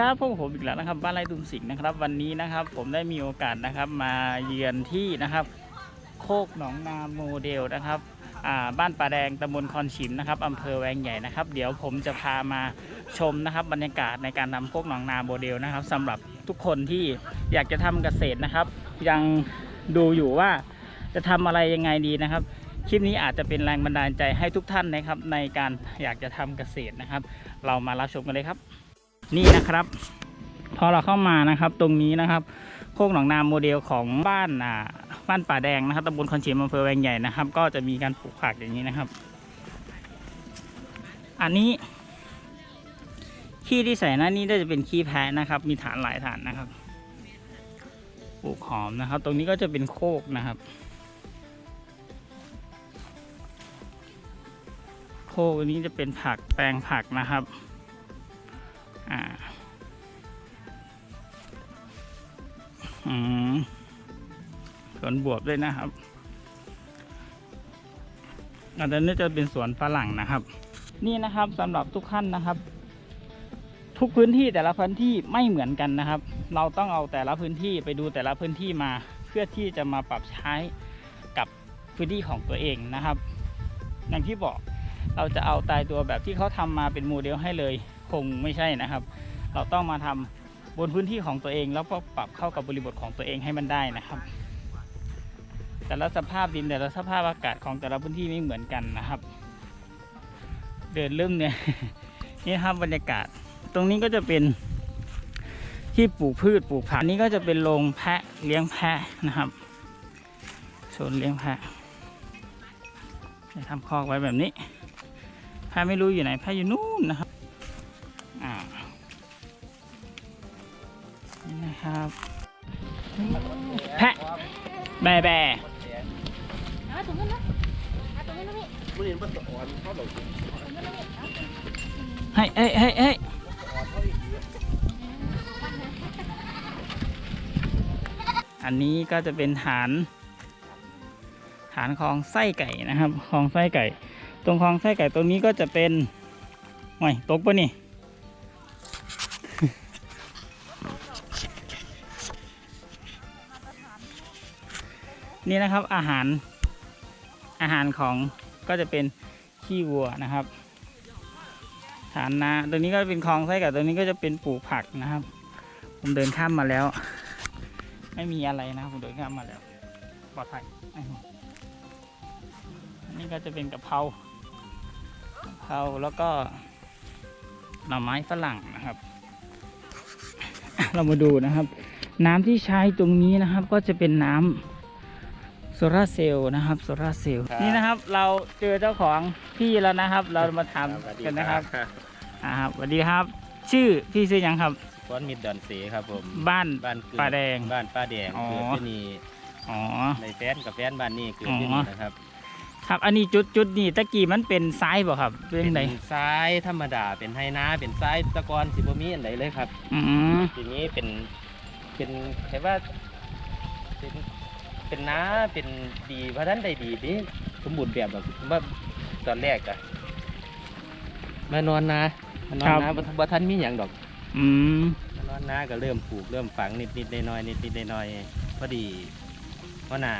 ครับพวกบผมอีกแล้วนะครับบ้านไร่ตุมสิงห์นะครับ วันนี้นะครับผมได้มีโอกาสนะครับมาเยือนที่นะครับ โคกหนองนาโมเดลนะครับบ้านป่าแดงตำบลคอนชิมนะครับอำเภอแวงใหญ่นะครับ เดี๋ยวผมจะพามาชมนะครับ บรรยากาศในการทำโคกหนองนาโมเดลนะครับสำหรับทุกคนที่อยากจะทำเกษตรนะครับ ยังดูอยู่ว่าจะทำอะไรยังไงดีนะครับคลิปนี้อาจจะเป็นแรงบันดาลใจให้ทุกท่านนะครับ ในการอยากจะทำเกษตรนะครับ เรามารับชมกันเลยครับ นี่นะครับ พอเราเข้ามานะครับตรงนี้นะครับโคกหนองนาโมเดลของบ้านอ่าบ้านป่าแดงนะครับตำบลคอนเชียมอำเภอแวงใหญ่นะครับ ก็จะมีการปลูกผักอย่างนี้นะครับ อันนี้ขี้ที่ใส่หน้านี้น่าจะเป็นขี้แพะนะครับ มีฐานหลายฐานนะครับปลูกหอมนะครับ ตรงนี้ก็จะเป็นโคกนะครับ โคกอันนี้จะเป็นผักแปลงผักนะครับ อ่าอืมสวนบวบด้วยนะครับอันนี้จะเป็นสวนฝรั่งนะครับ นี่นะครับสำหรับทุกท่านนะครับ ทุกพื้นที่แต่ละพื้นที่ไม่เหมือนกันนะครับ เราต้องเอาแต่ละพื้นที่ไปดูแต่ละพื้นที่มาเพื่อที่จะมาปรับใช้กับพื้นที่ของตัวเองนะครับ อย่างที่บอกเราจะเอาตายตัวแบบที่เขาทำมาเป็นโมเดลให้เลย คงไม่ใช่นะครับ เราต้องมาทำบนพื้นที่ของตัวเอง แล้วก็ปรับเข้ากับบริบทของตัวเองให้มันได้นะครับ แต่ละสภาพดินแต่ละสภาพอากาศของแต่ละพื้นที่ไม่เหมือนกันนะครับ เดินเริ่มเนี่ยนี่ครับบรรยากาศ ตรงนี้ก็จะเป็นที่ปลูกพืชปลูกผักอันนี้ก็จะเป็นโรงแพะเลี้ยงแพะนะครับโซนเลี้ยงแพะจะทำคอกไว้แบบนี้แพะไม่รู้อยู่ไหนแพะอยู่นู่นนะครับ แบแบเอาถุงเงินนะเอาถุงเงินนะพี่ไม่เห็นมันสะอ่อนเขาหรอกถุงเงินนะพี่เอาถุงให้เฮ้ยเฮ้ยเฮ้ยอันนี้ก็จะเป็นฐาน ฐานของไส้ไก่นะครับของไส้ไก่ ตรงของไส้ไก่ตรงนี้ก็จะเป็นห่วยตกปะนี่ นี่นะครับอาหารอาหารของก็จะเป็นขี้วัวนะครับ ฐานนาตรงนี้ก็เป็นคลองไส้กับตรงนี้ก็จะเป็นปลูกผักนะครับ ผมเดินข้ามมาแล้ว ไม่มีอะไรนะผมเดินข้ามมาแล้วปลอดภัยอันนี้ก็จะเป็นกะเพรากะเพราแล้วก็หน่อไม้ฝรั่งนะครับ เรามาดูนะครับ น้ำที่ใช้ตรงนี้นะครับ ก็จะเป็นน้ำ โซลาร์เซลล์นะครับโซลาร์เซลล์นี่นะครับเราเจอเจ้าของที่แล้วนะครับ เรามาถามกันนะครับอ่าครับสวัสดีครับ ชื่อพี่ชื่อหยังครับก้อนมิดดอนเสครับผมบ้านบ้านเกิป้าแดงบ้านป้าแดงอ๋อเกิดที่นี่อ๋อในแฟนกับแฟนบ้านนี่เกิดที่อ๋นี่อนะครับครับอันนี้จุดจุดนี่ตะกี้มันเป็นซ้ายบ่ครับเป็นไหนซ้ายธรรมดาเป็นไฮนาเป็นซ้ายตะกอนสิบมีอันไหนเลยครับ อืมทีนี้เป็นเป็นใช่ว่าเป็น เป็นน้าเป็นดีเพราะท่านได้ดีนี่สมบูรณ์แบบแบบว่าตอนแรกอะมานอนนามานอนนาบ่บ่ท่านมีอย่างดอกอืมนอนนาก็เริ่มปลูกเริ่มฝังนิดนิดๆหน้อยๆนิดนิดๆหน้อยๆพอดีว่าหนา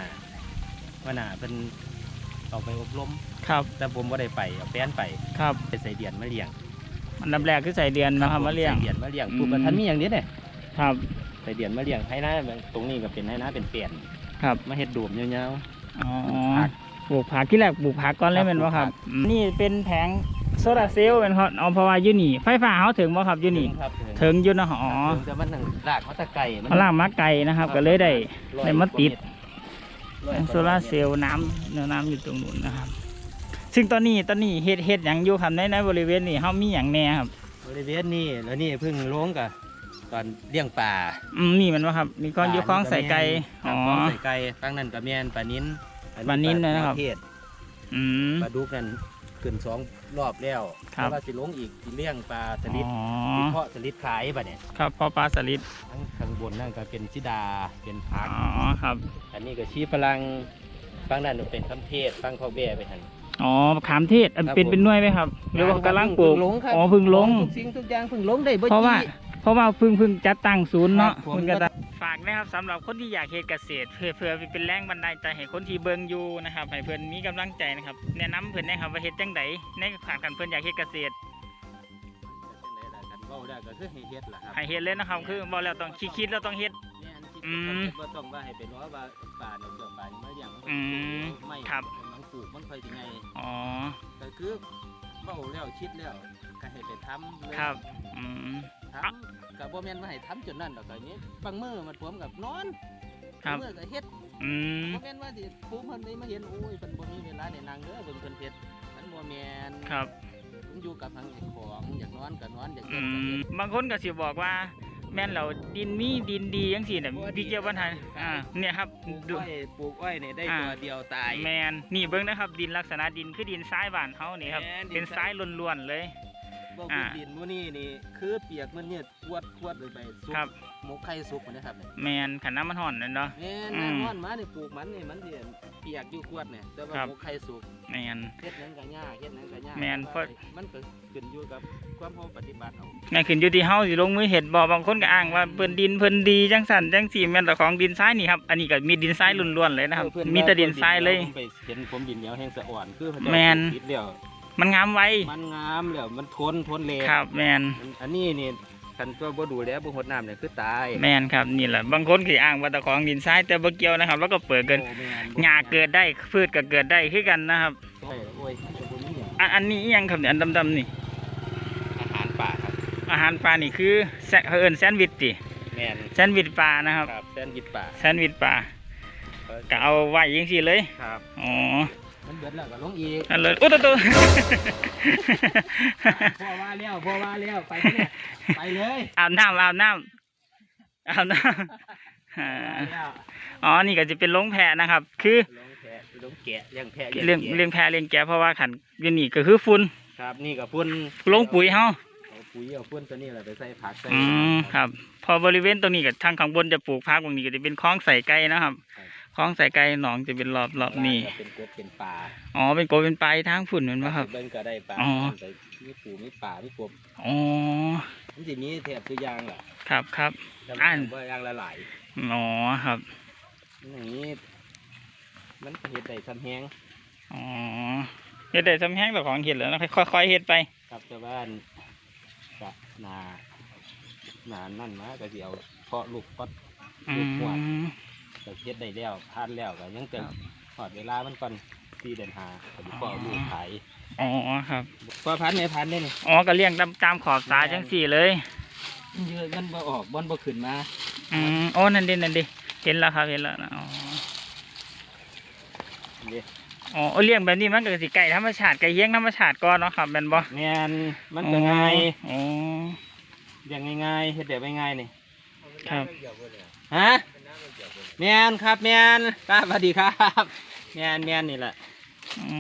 ว่าหนาเป็นออกไปอบรมครับแต่ผมว่าได้ไปเอาแป้นไปครับไปใส่เดียนมาเลี้ยงอันดับแรกคือใส่เดือนนะครับผมาเลี้ยงใส่เดียนมาเลี้ยงอืมปลูกกระทันมีอย่างนี้เนี่ยครับใส่เดียนมาเลี้ยงให้นะตรงนี้ก็เป็นให้นะเป็นเปลี่ยน ครับมาเฮ็ดดูมยาว อ๋อผักปลูกผักที่แรกปลูกผักก่อนเลยครับเป็นว่าครับปลูกผัก อืมนี่เป็นแผงโซลาร์เซลล์เป็นครับเอาเพราะว่าอยูนี่ไฟฟ้าเขาถึงบ่ครับอยูนี่ครับถึงอยูนะอ๋อถึงแต่มันหนึ่งรากเขาตะไก่พลังมาไกลนะครับ ก็เลยได้ร้อยได้มาติดร้อยกว่โซลาร์เซลล์น้ำเนื้อน้ำอยู่ตรงนู้นนะครับ ซึ่งตอนนี้ตอนนี้เฮ็ดเฮ็ดอย่างอยู่ครับในในบริเวณนี้เขามีอย่างแน่ครับบริเวณนี้แล้วนี่เพิ่งลงกับ ตอนเลี้ยงป่าอืมนี่มันว่าครับ มีก้อนอยู่คล้องใส่ไก่อ๋อ๋ออใส่ไก่ตั้งนั่นกับแมนปลานิ้นอัปลานิ้นเลยนะครับปลาเทศอืมปลาดุกนั่นขึ้นสองรอบแล้วครับแล้วก็สิลงอีกสิเลี้ยงปลาสลิดอ๋อสิเพาะสลิดขายป่ะเนี่ยครับพอปลาสลิดทั้งข้างบนนั่นก็เป็นชิดาเป็นพักอ๋อครับ อันนี้ก็ชี้พลังฟังนั่นเป็นคำเทศฟังข้าวแบ่ไปหันอ๋อขามเทศอันครับเป็นผมเป็นหน่วยไหมครับหรือว่ากำลังปลูกเพึ่งลงครับอ๋อเพึ่งลงทุกสิ่งทุกอย่างเพึ่งลงได้บ่เพราะว่าจี้ เพราะว่าเพิ่งเพิ่งจัดตั้งศูนย์เนาะครับผมเพิ่งก็ฝากนะครับสำหรับคนที่อยากเฮ็ดเกษตร เพื่อเพื่อเป็นแรงบันดาลใจให้คนที่เบิ่งอยู่นะครับให้เพิ่นมีกำลังใจนะครับแนะนำเพิ่นนะครับว่าเฮ็ดจังไดในขณะกันเพิ่นอยากเฮ็ดเกษตรจังได๋ล่ะกันเว้าได้ก็คือให้เฮ็ดล่ะครับให้เฮ็ดเลยนะครับคือบ่แล้วต้องคิดๆแล้วต้องเฮ็ด แม่นที่อืมบ่ต้องว่าให้ไปรอว่าป่าเนี่ยเกี่ยวป่านี่มาเลี้ยงนอืมไม่ครับ มันปลูกมันค่อยสิไงอ๋อ ก็คือเว้าแล้วคิดแล้วก็ให้ไปทำเลยครับ อืม ทำก็บ่แม่นว่าให้ทำจนนั้นดอกก็นี้บางมื้อมันผมกับนอนครับบางมื้อก็เฮ็ดอืม บ่แม่นว่าสิผู้เพิ่นได้มาเห็นโอ้ยเพิ่นบ่มีเวลาได้นั่งเด้อเบิ่งเพิ่นเฮ็ดมันบ่แม่นครับผมอยู่กับทางเจ้าของอยากนอนก็นอนอยากอืเฮ็ดก็มเฮ็ดบางคนก็สิบอกว่า แม่นเราดินมีดินดีจังซี่น่ะพี่เกี่ยวปัญหาอ่า เนี่ยครับปลูกดู อ้อยปลูกอ้อยนี่ได้อ่า ตัวเดียวตาย แมนนี่เบิ้งนะครับ ดินลักษณะดินคือดินทรายบ้านเฮานี่ครับ แม่นดินเป็นทรายล้วนๆเลย บ่อ่ามีดินมื้อนี้นี่คือเปียกมันเนี่ยควดควดเลยไปสุกครับ หมกไข่สุกมันนะครับแมนขันน้ำมันห่อนนั่นเนาะ แม่นอืมน้ำร้อนมานี่ปลูกมันนี่มันสิเปียกอยู่ควดเนี่ยแต่ว่าครับ หมกไข่สุกแมน เฮ็ดหยังก็ยากเฮ็ดหยังก็ยากแม่นเพราะ มันก็ขึ้นอยู่กับความเราปฏิบัติเอา นั่นขึ้นอยู่ที่เฮาสิลงมือเฮ็ดบ่บางคนก็อ้างว่าเพิ่นดินเพิ่นดีจังสั่นจังซี่แม่นแต่ของดินทรายนี่ครับ อันนี้ก็มีดินทรายล้วนๆเลยนะครับ เออเพิ่มีแต่ดินทรายเลยผมไปเห็นผมดินเหนียวแห้งสะอ่อนคือเขาเจ้าแม่น คิดแล้ว มันงามไว้มันงามแล้วมันทนทนแรงครับแมนอันนี้นี่คันตัวบ่ดูแลบ่หดน้ำเนี่ยคือตายแมนครับนี่แหละบางคนก็อ้างว่าแต่ของดินทรายแต่บ่เกี่ยวนะครับ แล้วก็เปิดเกินโอ้แม่นหญ้าเกิดได้พืชก็เกิดได้คือกันนะครับใช่โอ้ยตัวบ่มีเนี่ยอันอันนี้อิหยังครับเนี่ยอันดำๆนี่อาหารป่าครับอาหารปลานี่คือแซเขาเอิ้นแซนด์วิชติแม่นแซนด์วิชปลานะครับครับแซนด์วิชป่าแซนด์วิชปลาก็เอาไว้ยังสิเลยครับอ๋อ มันเบิดแล้วก็ลงอีกนั่นเลยโอ้ตัวตัวพ่อว่าแล้วพ่อว่าแล้วไปเนี่ยไปเลยอาบน้ำอาบน้ำอาบน้ำอ่าไปแล้วอ๋อนี่ก็จะเป็นลงแพะนะครับ คือลงแพะลงแกะเลี้ยงแพะเลี้ยงแกะเลี้ยงแพะเลี้ยงแกะเพราะว่าขันอยู่นี่ก็คือฝุ่นครับนี่กับพุ่นลงปุ๋ยเฮาเอาปุ๋ยเอาพุ่นตัวนี้แหละไปใส่ผักใส่อืมครับ พอบริเวณตรงนี้กับทางข้างบนจะปลูกพักตรงนี้ก็จะเป็นคลองใส่ไก่นะครับ คลองใส่ไก่หนองจะเป็นรอบรอบนี้ก็เป็นกบเป็นปลาอ๋อเป็นโกเป็นปลายทางฝุ่นเหมือนว่าครับเบิ่งก็ได้ปลาอ๋อไปมีปูมีปลามีกบอ๋อมันสิมีแถบตัวอย่างล่ะครับครับแต่อัว่านว่าอย่างละหลายอ๋อครับอย่างนี้มันเฮ็ดได้ซ้ำแฮงอ๋อเฮ็ดได้สำแห้งแต่ของเห็ดแล้วนะค่อยๆเฮ็ดไป ครับแต่ว่าก็นานานั่นมาก็สิเอาเพาะลูกก็อืลูกหัวม ก็เฮ็ดได้แล้วทานแล้วก็ยังจะครับหอดเวลามันก่อนสี่เดือนหาก็สิเพาะลูกขายอ๋อครับพอพันไม่พันได้นี่อ๋อก็เลี้ยงตามตามขอบสายจังสี่เลยเยอะมันบ่ออกบ่อนบ่ขึ้นมาอืมโอ้นั่นดินั่นดิเห็นแล้วครับเห็นแล้วนะอ๋อเด้อ๋อเลี้ยงแบบนี้มันก็สิไก่ธรรมชาติไก่เลี้ยงธรรมชาติก่อนเนาะครับแม่นบ่แม่นมันก็ง่ายอ๋อเลี้ยงง่ายๆเฮ็ดแบบง่ายๆนี่ครับฮะ แม่นครับแม่นครับสวัสดีครับแม่นแม่นนี่แหละอื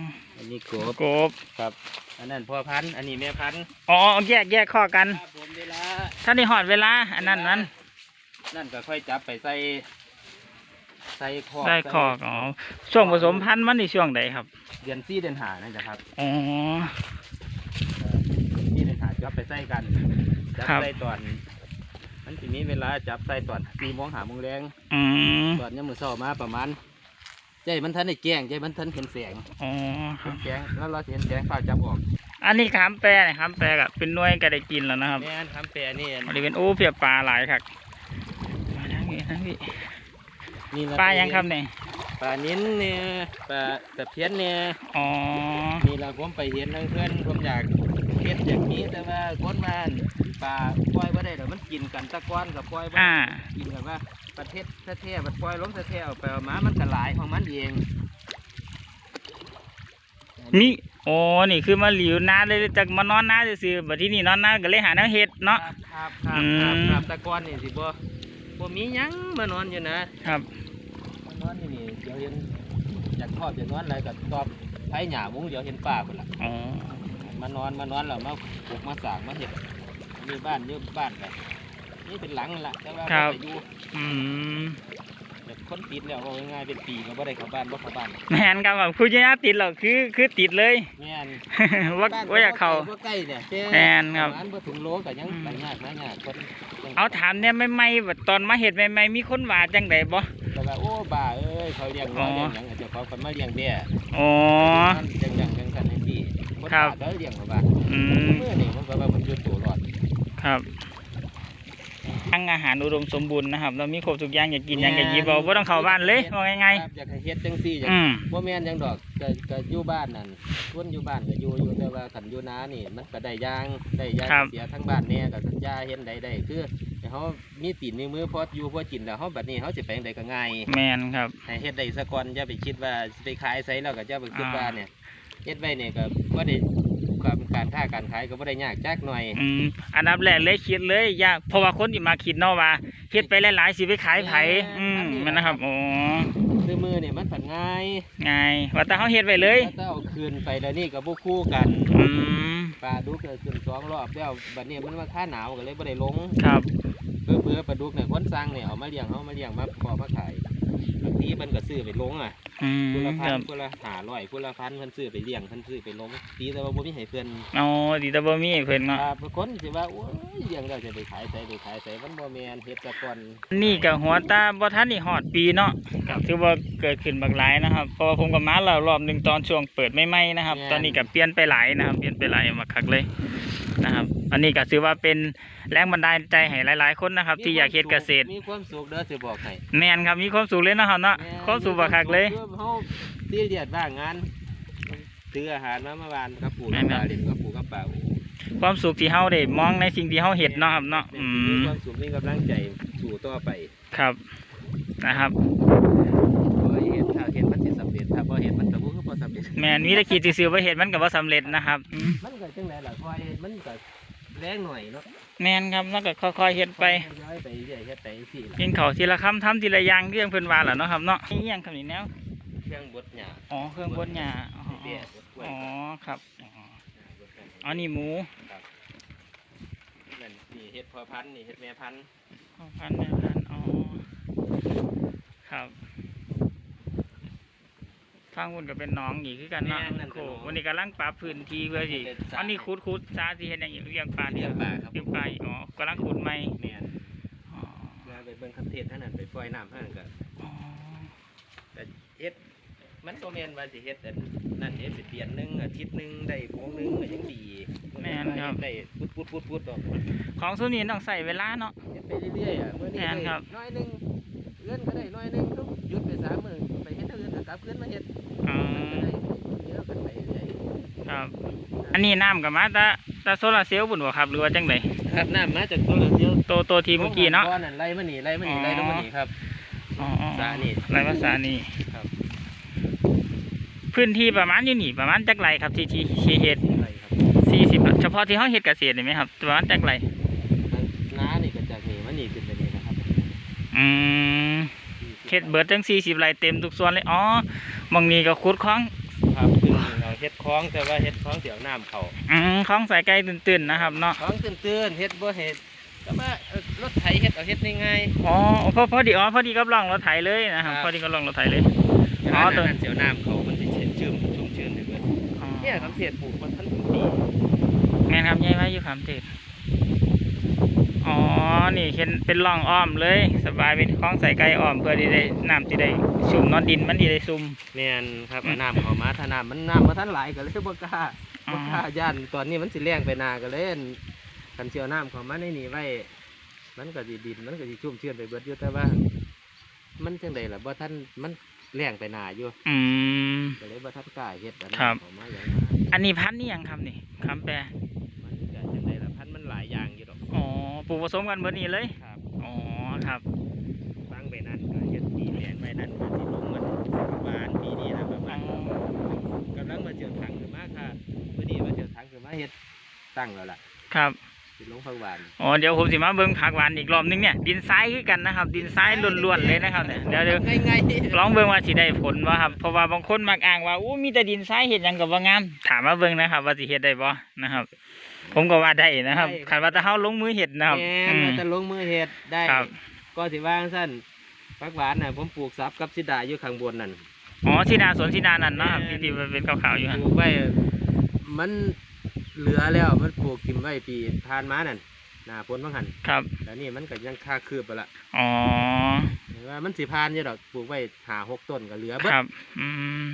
มอันนี้กบกบครับ อันนั้นพ่อพันธุ์อันนี้แม่พันธุ์อ๋อแยกแยกข้อกัน ครับผมเวลาถ้าได้หอดเวลา อันนั้นนั้นนั่นก็ค่อยจับไปใส่ใส่คอกได้ข้ออ๋อช่วงผสมพันธุ์มันในช่วงใดครับเดือนสี่เดือนหานั่นแหละครับอ๋อสี่เดือนหาจับไปใส่กันจับครับ ใส่ตอน มันจะมีเวลาจับใส่ตอนสี่โมงหาโมงแรงอืมตอนยามมื้อเช้ามาประมาณใจมันทันได้แจ้งใจมันทันเห็นแสงอ๋อคเห็รับนแสงแล้วเราสิเห็นแสงฟ้าจับออกอันนี้ขามแปรนะครับแปรกับเป็นหน่วยก็ได้กินแล้วนะครับ แม่นคำแปรนี่บริเวณโอ้เพียบปลาหลายครับมาทางนี้ทางนี้นี่ล่ะปลายังครับเนี่ยปลานิ้นเนี่ยปลาตะเพียนเนี่ยอ๋อนี่เราผมไปเห็นเพื่อนผมอยากเฮ็ดอย่างนี้แต่ว่าคนบ้าน ปลาปล่อยไ่ได้เดี๋ยวมันกินกันตะก้อนกับปล่อยบ่อ่าได้กินกันว่าประเทศแท้ๆมันปล่อยลงแท้ๆเอาไปเอามามันก็หลายของมันเองมีโอ้นี่คือมาหลิวนาเลยจากมานอนนาซื่อๆบัดที่นี่นอนนาก็เลยหาแนวเฮ็ดเนาะ ครับครับอืครับมครับตะก้อนนี่สิบ่บ่มีหยังมานอนอยู่นะครับ มานอนอยู่นี่เดี๋ยวเห็นอยากทอดอยากนอนอะไรก็ตอบไผหญ้ามุงเดี๋ยวเห็นปลาพุ่นล่ะอ๋อ มานอนมานอนแล้วมาปลูกมาสร้างมาเห็ด มีบ้านอยืมบ้านกันนี่เป็นหลังนั่นละแต่ว่าครับบ่ได้อยู่อืมแต่คนติดแล้วว่าง่ายๆเป็นปีก็บ่ได้เข้าบ้านบ่เข้าบ้านแมนครับผมคุณย่าติดหรอกคือคือติดเลย แม่นว่าบ้นว่าอยากเข้า บ่ใกล้เนี่ยแค่แม่นครับปะมาณบ่ถึงโลก็ยังอืม ไปยากมายากคนยังเอาถามเนี่ยไม่ไม่ๆแบบตอนมาเห็ดใหม่ๆมีคนว่าจังไดบ่ แต่ว่าโอ้บ้าเอ้ยเขาเลี้ยงอ๋น้ออยเลี้ยงหยังเจ้าของคนมาเลี้ยงแบ่อ๋อ จังจังจังสันจังซี่คนครับ บ้าก็เลี้ยงเขาบ้าอืม เมื่อนี่มันก็ว่ามันอยู่ตัวรอด ครับทั้งอาหารอุดมสมบูรณ์นะครับ เรามีครบทุกอย่างอยากกินอย่างอยากหยิบเอาบ่ต้องเข้าบ้านเลยว่าง่ายครับอยากให้เฮ็ดจังซี่อยากๆอืม บ่แม่นหยังดอกก็ก็อยู่บ้านนั่นคนอยู่บ้านก็อยู่อยู่แต่ว่าคันอยู่นานี่มันก็ได้อย่างได้อย่างครับ เสียทั้งบ้านแน่ก็สัญญาเห็นใดได้คือให้เฮามีตีนมีมือพออยู่พอกินแล้วเฮาบัดนี้เฮาสิไปจังไดก็ง่าย แมนครับ ให้เฮ็ดได้ซะก่อนอย่าไปคิดว่าสิไปขายไสแล้วก็อย่าไปคิดอ่าว่าเนี่ยเฮ็ดไว้เนี่ยก็บ่ได้ การการค้าการขายก็บ่ได้ยากจักหน่อยอืมอันดับแรกเลยคิดเลยอย่าเพราะว่าคนที่มาคิดเนาะว่าเฮ็ดไปหลายๆสิไปขายไผอืมแมันนะครับอ๋อซื้อมือเนี่ยมันผันง่ายง่ายว่าแต่เฮาเฮ็ดไว้เลยถ้าเอาคืนไปแล้วนี่ก็บ่คู่กันอืมปลาดุกก็ขึ้นสองรอบแล้วบัดนี้มันมาค่าหนาวก็เลยบ่ได้ลงครับเพื่อเพื่อปลาดุกเนี่ยคนสร้างเนี่ยเอามาเลี้ยงเอามาเลี้ยงมาพอมาขาย บางทีมันก็ซื้อไปลงอะอืมคนละคพันรับคนละหาร้อยคนละพันเพิ่นซื้อไปเลี้ยงเพิ่นซื้อไปลงตีแต่ว่าบ่มีให้เพิ่นเอาดีแต่บ่มีให้เพิ่นเนาะอ่าบางคนสิว่าโอ้ยเลี้ยงแล้วจะไปขายไสไปขายไสมันบ่แม่นเฮ็ดซะก่อนนี่ก็หัวตาบ่ทันนี่ฮอดปีเนาะก็ถือว่าเกิดขึ้นบักหลายนะครับเพราะว่าผมก็มาแล้วรอบหนึงตอนช่วงเปิดใหม่ๆนะครับ ตอนนี้ก็เปลี่ยนไปหลายนะครับ เปลี่ยนไปหลายมาคักเลย นะครับ อันนี้ก็ถือว่าเป็นแรงบันดาลใจให้หลาย ๆ คนนะครับ ที่อยากเฮ็ดเกษตรมีความสุขเด้อสิบอกให้แม่นครับมีความสุขเลยเนาะครับเนาะความสุขบักคักเลยเฮาตีเลียดบ้างงานซื้ออาหารมาเมื่อวานกับปู่แม่กับนปครัลาบเล่นกับปู่กับปลาโอ้ความสุขที่เฮาได้มองในสิ่งที่เฮาเฮ็ดเนาะครับเนาะอืมีมความสุขมีกำลังใจสู่ต่อไปครับนะครับเพราะว่าเห็นถ้าเห็นมันสิสำเร็จ ถ้าบ่เห็นมันก็บ่คือบ่สำเร็จแม่นมีแต่คิดซื่อๆว่าเฮ็ดมันก็บ่สำเร็จนะครับอืมมันก็จังไดล่ะเพราะว่าเฮ็ดมันก็แรงหน่อยเนาะแม่นครับแล้วก็ค่อยๆเฮ็ดไป ย้อยไปเรื่อยเฮ็ดไปสิกินข้าวทีละคำทำทีละอย่างเรื่องเพิ่นว่าแหละเนาะครับเนาะนี่ยังคำนี้แนวเครื่องบดหญ้าอ๋อเครื่องบดหญ้าอ๋อเบี้ยบดกล้วยอ๋อครับอ๋อบดหญ้าอ๋อนี่หมูนั่นนี่เฮ็ดพอพันธุ์นี่เฮ็ดแม่พันธุ์ข้าวพันธุ์แม่พันธุ์อ๋อครับ ฟังวุ่นก็เป็นหน้องอีกคือกันเนาะโอ้วันนี้กำลังปรับพื้นที่เพื่อสิอันนี้ขุดขุดซาสิเฮ็ดหยังอยู่เลี้ยงปลาเลี้เลี้ยยงงปลาครับเลี้ยงปลาอีกอ๋อกำลังขุดใหม่แม่นอ๋อมาไปเบิ่งคันเทศท่านนั้นไปปล่อยน้ำท่านนั้นก็อ๋อแต่เฮ็ดมันก็แม่นว่าสิเฮ็ดแต่นั่นเฮ็ดเป็นเดือนหนึงอาทิตย์หนึงได้โมงหนึงก็ยังดีได้พุดพุดพุดพุดดอกของซุนี้ต้องใส่เวลาเนาะ เฮ็ดไปเรื่อยๆอะมื้อนี้แม่นครับน้อยหนึงเอื้อนก็ได้น้อยหนึงทุกหยุดไปสามมื้อ ลับคืนมาเฮ็ดอ๋อก็ได้เยอะกันไปเรื่อยครับ อันนี้น้ำกับมาแตาตาโซลาร์เซลล์บุญบ่ครับ หรือว่าจังไดครับน้ำมาจากตัวเดียวโตโตทีเมื่อกี้เนาะบ่อนั่นไล่มานี่ไล่มานี่อ๋อไล่ลงมานี่ครับอ๋ออ๋อสานี่ไรภาษานี่ครับ พื้นที่ประมาณอยู่นี่ประมาณจักไรครับที่ที่ที่เฮ็ดไล่ครับสี่สิบเฉพาะที่เฮาเฮ็ดเกษตรนี่ไหมครับประมาณจักไรน้านี่ก็จากนี่มานี่ขึ้นไปนี่นะครับ อืม เฮ็ดเบิดทั้งสี่สิบไรเต็มทุกส่วนเลยอ๋อมองนี้ก็ขุดคลองครับคือเราเฮ็ดคลองแต่ว่าเฮ็ดคลองเดี๋ยวน้ำเข้าอืมคลองสายไกลตื่นๆนะครับเนาะคลองตื้นๆเฮ็ดบ่เฮ็ดแต่ว่าเอ่อรถไถเฮ็ดเอาเฮ็ดง่ายอ๋อพอพอดีอ๋อพอดีกับร่องรถไถเลยนะครับครับพอดีกับร่องรถไถเลยๆอ๋อตัวนั้นเดี๋ยวน้ำเข้ามันสิเช็ดชื้มชุ่มชื้นไปเบิดอ๋อเนี่ยครับเสียปลูกมันทันถึงปีแม่นครับยายไว้อยู่ขามเจ็ด อ๋อ นี่เห็นเป็นร่องอ้อมเลย สบายเป็นคลองใส่ไก่อ้อมเพื่อที่ได้น้ำที่ได้ชุ่มเนอนดินมันที่ได้ซุ่มแม่นครับอืมเอาน้ำเข้ามาถ้าน้ำมันน้ำบ่ทันหลายก็เลยบ่กล้าอ๋อบ่กล้าย่านตอนนี้มันสิแรงไปหนาก็เลยอั่นคันสิเอาน้ำเข้ามาในนี่ไว้ มันก็สิดินมันก็สิชุ่มชื้นไปเบิดอยู่แต่ว่า มันจังไดล่ะบ่ทันมันแรงไปหนาอยู่อืม ก็เลยบ่ทันกล้าเฮ็ดอันนั้นครับเข้ามาอย่างนั้นอันนี้พันธุ์นี่ยังครับนี่คำแปล ปลูกผสมกันเบิดนี้เลย ครับอ๋อครับฟังไปนั่นก็เฮ็ดปีแลนไปนั่นก็สิลงมันประมาณปีนี้นะประอ๋มาอณกำลังมาเจียวถังขึ้นมาค่ะมื้อนี้มาเจียวถังขึ้นมาเฮ็ดตั้งแล้วล่ะ ครับสิ ลงพักหวานอ๋อเดี๋ยวผมสิมาเบิ่งผักหวานอีกรอบนึงเนี่ยดินทรายคือกันนะครับ ดินทรายล้วนๆเลยนะครับเนี่ยเดี๋ยวเดี๋ยวง่ายๆลองเบิ่งว่าสิได้ผลบ่ครับเพราะว่าบางคนมักอ้างว่าอู้มีแต่ดินทรายเฮ็ดหยังก็บ่งามถามมาเบิ่งนะครับ ว่าสิเฮ็ดได้บ่นะครับ ผมก็ว่าได้นะครับคันว่าแต่เฮาลงมือเฮ็ดนะครับแม่อืนมว่าจะลงมือเฮ็ดได้ ครับ ก็สิว่าจั่งซั่นไปผักหวานน่ะผมปลูกซับกับสิดาอยู่ข้างบนนั่น อ๋อสีดาสวนสีดานั่นเนาะครับที่ที่มันเป็นขาวๆอยู่ฮะ ปลูกไว้มัน เหลือแล้วมันปลูกกิมไว้ปีทานมานั่นหน้าฝนบางหันครับ แล้วนี่มันก็ยังค่าคืบไปละอ๋อเห็นว่ามันสิพานอยู่ดอกปลูกไว้หาหกต้นก็เหลือเบิดครับ อืม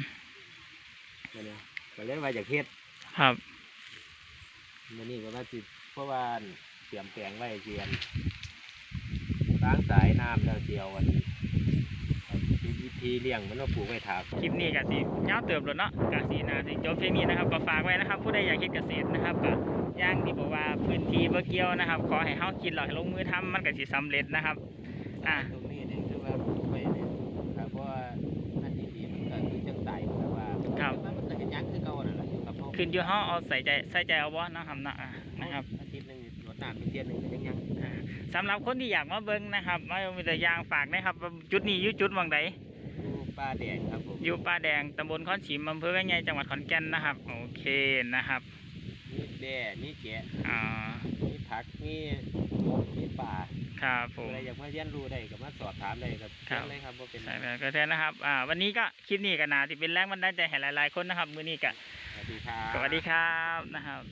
นั่นเนี่ยก็เลยว่าอยากเฮ็ดครับมันนี่ก็ว่าสิเพราะว่าเตรียมแปลงไว้เกียนล้างสายน้ำแล้วเจียววันวิ ธีเลี้ยงมันว่าปลูกไว้ถากคลิปนี้ก็สิยาวเติบแล้วเนาะก็สินาสิจบเพียงนี้นะครับก็ฝากไว้นะครับ ผู้ใดอยากเฮ็ดเกษตรนะครับก็อย่างที่บอกว่าพื้นที่บ่เกี่ยวนะครับ ขอให้เฮาคิดแล้วให้ลงมือทำมันก็สิสำเร็จนะครับอ่าตรงนี้เนี่ยคือว่าปลูกไว้เนี่ยครับเพราะว่าอันดีๆมันก็คือจังไตแต่ว่าครับมันก็เห็นหยังคือเก่านั่นแหละอยู่กับเขาขึ้นอยู่เฮาเอาใส่ใจใส่ใจเอาบ่เนาะครับเนาะอ่านะครับอาทิตย์หนึงรดน้ำเป็นเดือนหนึ่งก็ยังยังอ่าสำหรับคนที่อยากมาเบิ่งนะครับมามีแต่อยางฝากนะครับว่าจุดนี้อยู่จุดหวังใดดู ปลาแดงครับผมอยู่ป่าแดงตำบลข้อนฉิมอำเภอแว่งใหญ่จังหวัดขอนแก่นนะครับ โอเคนะครับมีแด่มีแกะอ่ามีผักมีนกมีปลาครับผม อะไรอยากมาเรียนรู้ได้ก็มาสอบถามได้ครับครับ เชิญเลยครับว่าเป็นใช่แล้วก็แท้นะครับอ่าวันนี้ก็คลิปนี้ก็นาที่เป็นแรงบันดาลใจให้หลายๆคนนะครับ มื้อนี้ก็สวัสดีครับ สวัสดีครับนะครับ